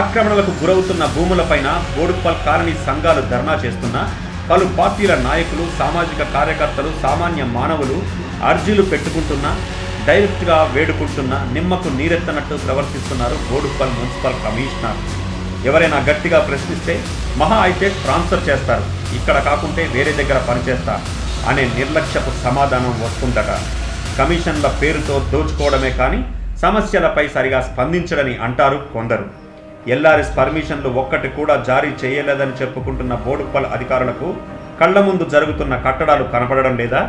ఆక్రమణలకు గురవుతున్న భూములపైన బోడుప్పల్ కాలనీ సంఘాలు ధర్నా చేస్తున్నా పలు పార్టీల నాయకులు సామాజిక కార్యకర్తలు సామాన్య మానవులు అర్జీలు పెట్టుకుంటున్నా డైరెక్ట్గా వేడుకుంటున్నా నిమ్మకు నీరెత్తనట్టు ప్రవర్తిస్తున్నారు బోడుప్పల్ మున్సిపల్ కమిషనర్. ఎవరైనా గట్టిగా ప్రశ్నిస్తే మహా అయితే ట్రాన్స్ఫర్ చేస్తారు. ఇక్కడ కాకుంటే వేరే దగ్గర పనిచేస్తా అనే నిర్లక్ష్యపు సమాధానం వస్తుందట. కమిషన్ల పేరుతో దోచుకోవడమే కానీ సమస్యలపై సరిగా స్పందించడని అంటారు కొందరు. ఎల్ఆర్ఎస్ పర్మిషన్లు ఒక్కటి కూడా జారీ చేయలేదని చెప్పుకుంటున్న బోడుప్పల్ అధికారులకు కళ్ళ ముందు జరుగుతున్న కట్టడాలు కనపడడం లేదా?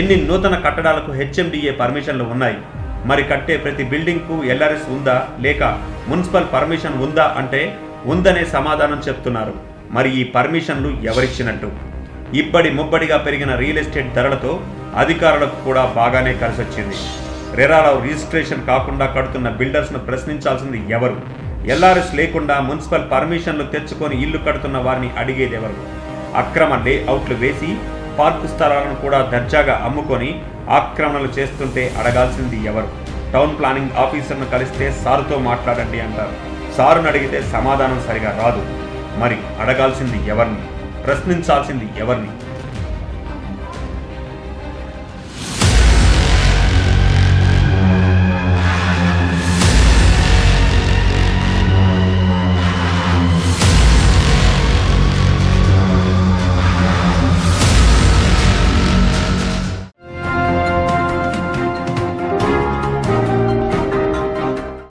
ఎన్ని నూతన కట్టడాలకు హెచ్ఎండిఏ పర్మిషన్లు ఉన్నాయి? మరి కట్టే ప్రతి బిల్డింగ్కు ఎల్ఆర్ఎస్ ఉందా? లేక మున్సిపల్ పర్మిషన్ ఉందా అంటే ఉందనే సమాధానం చెప్తున్నారు. మరి ఈ పర్మిషన్లు ఎవరిచ్చినట్టు? ఇబ్బడి ముబ్బడిగా పెరిగిన రియల్ ఎస్టేట్ ధరలతో అధికారులకు కూడా బాగానే కలిసొచ్చింది. రెరాలో రిజిస్ట్రేషన్ కాకుండా కడుతున్న బిల్డర్స్ను ప్రశ్నించాల్సింది ఎవరు? ఎల్ఆర్ఎస్ లేకుండా మున్సిపల్ పర్మిషన్లు తెచ్చుకొని ఇల్లు కడుతున్న వారిని అడిగేది ఎవరు? అక్రమ లేఅవుట్లు వేసి పార్కు స్థలాలను కూడా దర్జాగా అమ్ముకొని ఆక్రమణలు చేస్తుంటే అడగాల్సింది ఎవరు? టౌన్ ప్లానింగ్ ఆఫీసర్ను కలిస్తే సారుతో మాట్లాడండి అంటారు. సారును అడిగితే సమాధానం సరిగా రాదు. మరి అడగాల్సింది ఎవరిని? ప్రశ్నించాల్సింది ఎవరిని?